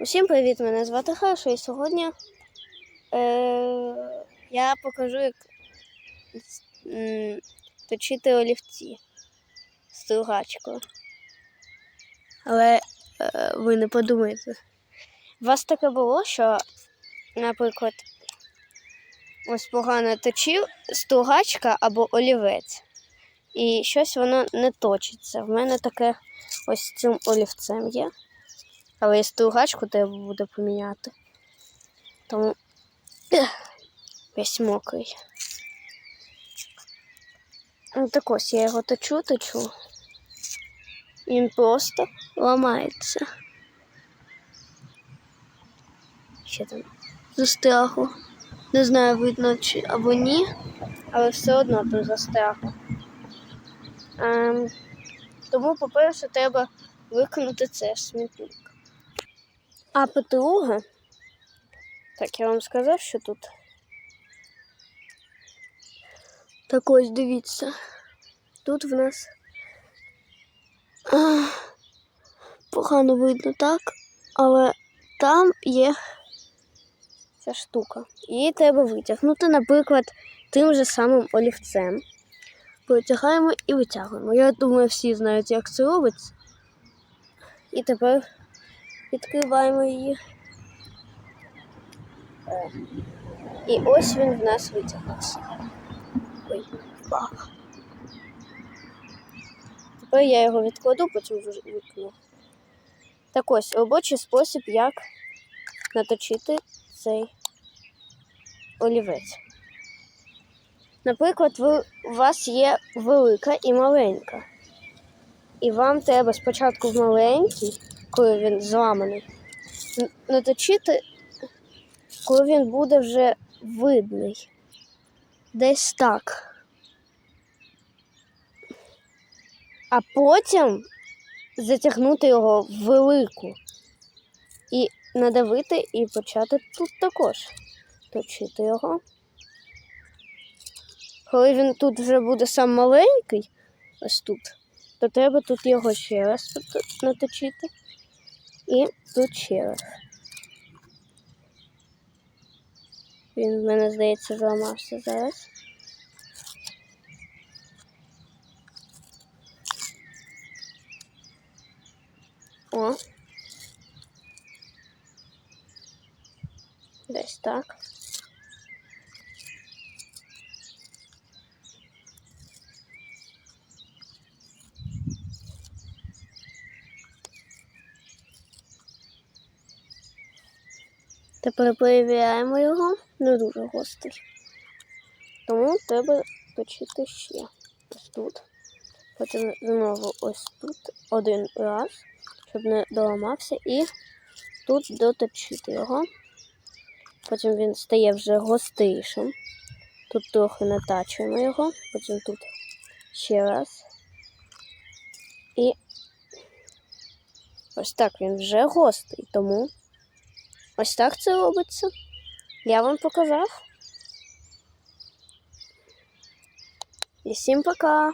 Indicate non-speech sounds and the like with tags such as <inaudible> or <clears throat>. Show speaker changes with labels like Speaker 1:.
Speaker 1: Усім привіт! Мене звати Хаша, і сьогодні е, я покажу, як точити олівці стругачкою. Але е, ви не подумайте. У вас таке було, що, наприклад, ось погано точив стругачка або олівець. І щось воно не точиться. В мене таке ось цим олівцем є. Але і стругачку треба буде поміняти. Тому <clears throat> весь мокрий. Ну так ось я його точу, точу. Він просто ламається. Ще там застрягло. Не знаю, видно чи або ні, але все одно тут застрягло. Ем, тому, по-перше, треба викинути це смітник. А по-друге, так, я вам сказав, що тут. Так ось дивіться. Тут в нас погано видно так, але там є ця штука. Її треба витягнути, наприклад, тим же самим олівцем. Витягаємо і витягуємо. Я думаю, всі знають, як це робиться. І тепер відкриваємо її. О. І ось він в нас витягнувся. Ой, впав. Тепер я його відкладу, потім викину. Так ось робочий спосіб, як наточити цей олівець. Наприклад, ви, у вас є велика і маленька. І вам треба спочатку в маленький, коли він зламаний, наточити, коли він буде вже видний. Десь так. А потім затягнути його в велику і надавити і почати тут також точити його. Коли він тут вже буде сам маленький, ось тут, то треба тут його ще раз наточити. І тут ще. Він в мене, здається, зламався зараз. О. Десь так. Тепер перевіряємо його, не дуже гострий. Тому треба точити ще ось тут. Потім знову ось тут один раз, щоб не доламався, і тут доточити його. Потім він стає вже гострішим. Тут трохи натачуємо його, потім тут ще раз. І ось так він вже гострий, тому ось так це робиться. Я вам показав. І всім пока!